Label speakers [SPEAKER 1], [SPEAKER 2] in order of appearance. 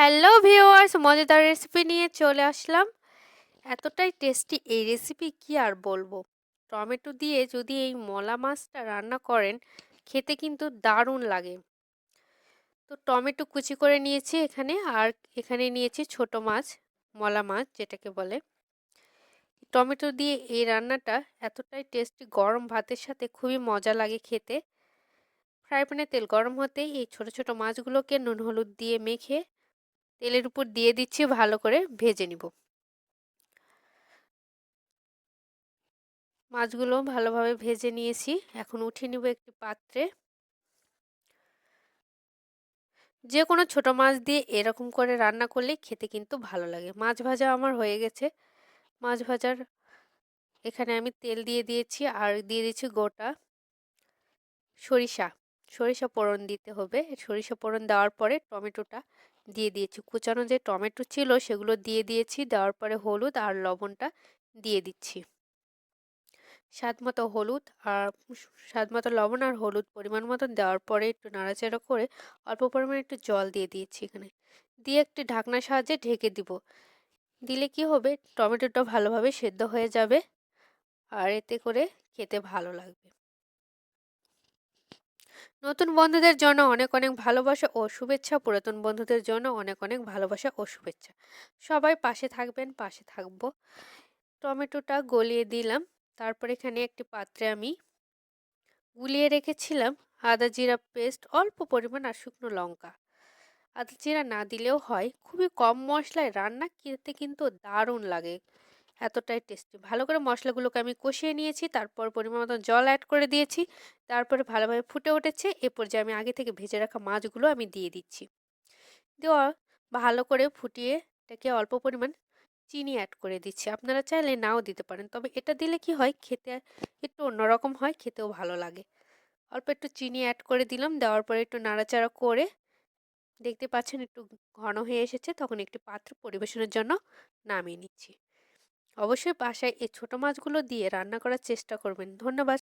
[SPEAKER 1] Hello viewers মজাদার recipe নিয়ে চলে আসলাম। এতটাই টেস্টি এই রেসিপি কি আর বলব? টমেটো দিয়ে যদি এই মলা মাছটা রান্না করেন, খেতে কিন্তু দারুণ লাগে। তো টমেটো কুচি করে নিয়েছি এখানে, আর এখানে নিয়েছি ছোট মাছ, মলা মাছ যেটাকে বলে। টমেটো দিয়ে এই রান্নাটা এতটাই টেস্টি গরম ভাতের সাথে খুবই মজা লাগে খেতে। ফ্রাই প্যানে তেল গরম হতেই এই ছোট ছোট মাছগুলোকে নুন, হলুদ দিয়ে মেখে তেলের উপর দিয়ে দিচ্ছি, ভালো করে ভেজে নিব। মাছগুলো ভালোভাবে ভেজে নিয়েছি। এখন উঠিয়ে নিব একটি পাত্রে। যে কোনো ছোট মাছ দিয়ে এরকম করে রান্না করলে খেতে কিন্তু ভালো লাগে। মাছ ভাজা আমার হয়ে গেছে। মাছ ভাজার এখানে আমি তেল দিয়ে দিয়েছি আর দিয়ে দিচ্ছি গোটা সরিষা। সরিষা পোড়ন দিতে হবে। সরিষা পোড়ন দেওয়ার পরে টমেটোটা দিয়ে দিয়েছি। কুচানো যে টমেটো ছিল সেগুলো দিয়ে দিয়েছি। দেওয়ার পরে হলুদ আর লবণটা দিয়ে দিচ্ছি। স্বাদ মতো হলুদ আর স্বাদ মতো লবণ আর হলুদ পরিমাণ মতো দেওয়ার পরে একটু নাড়াচাড়া করে অল্প পরিমাণে একটু জল দিয়ে দিয়েছি এখানে। দিয়ে একটি ঢাকনার সাহায্যে ঢেকে দিব। দিলে কি হবে? টমেটোটা ভালোভাবে সেদ্ধ হয়ে যাবে। আর এতে করে খেতে ভালো লাগবে। নতুন বন্ধুদের জন্য অনেক অনেক ভালোবাসা ও শুভেচ্ছা, পুরাতন বন্ধুদের জন্য অনেক অনেক ভালোবাসা ও শুভেচ্ছা। সবাই পাশে থাকবেন, পাশে থাকব। টমেটোটা গলিয়ে দিলাম। তারপর এখানে একটি পাত্রে আমি গুলিয়ে রেখেছিলাম আদা জিরা পেস্ট, অল্প পরিমাণ আর শুকনো লঙ্কা। আদা জিরা না দিলেও হয়। খুবই কম মশলায় রান্না খেতে কিন্তু দারুণ লাগে। এতটাই টেস্টি ভালো করে মশলাগুলোকে আমি কষিয়ে নিয়েছি, তারপর পরিমাণ মতো জল অ্যাড করে দিয়েছি, তারপরে ভালোভাবে ফুটে উঠেছে এরপর যে আমি আগে থেকে ভেজে রাখা মাছগুলো আমি দিয়ে দিচ্ছি। দেওয়া ভালো করে ফুটিয়ে এটাকে অল্প পরিমাণ চিনি অ্যাড করে দিচ্ছি। আপনারা চাইলে নাও দিতে পারেন, তবে এটা দিলে কি হয়, খেতে একটু অন্যরকম হয়, খেতেও ভালো লাগে। অল্প একটু চিনি অ্যাড করে দিলাম, দেওয়ার পরে একটু নাড়াচাড়া করে দেখতে পাচ্ছেন একটু ঘন হয়ে এসেছে, তখন একটি পাত্র পরিবেশনের জন্য নামিয়ে নিচ্ছি। অবশ্যই বাসায় এই ছোট মাছগুলো দিয়ে রান্না করার চেষ্টা করবেন। ধন্যবাদ।